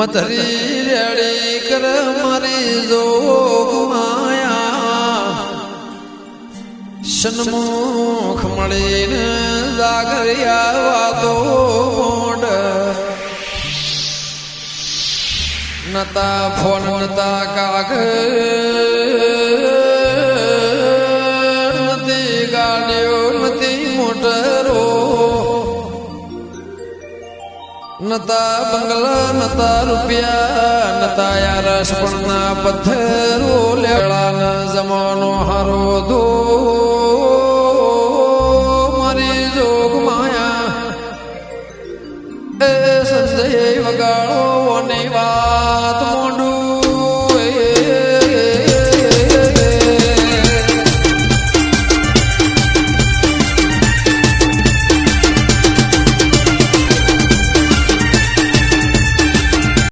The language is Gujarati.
મધરી રેડી કર મારી જોગ માયા. સન્મુખ મળીને જાગરિયા વાતો મોડ નતા ફોન, નતા કાગ. નથી ગાડીઓ નથી મોટરો. નતા બંગલા, નતા રૂપિયા, નતા યારસ પણ પથ્થરો લેળાના જમાનો હારો ધો મારી જોગ માયા, એ સંજય વગાડો નહીં વા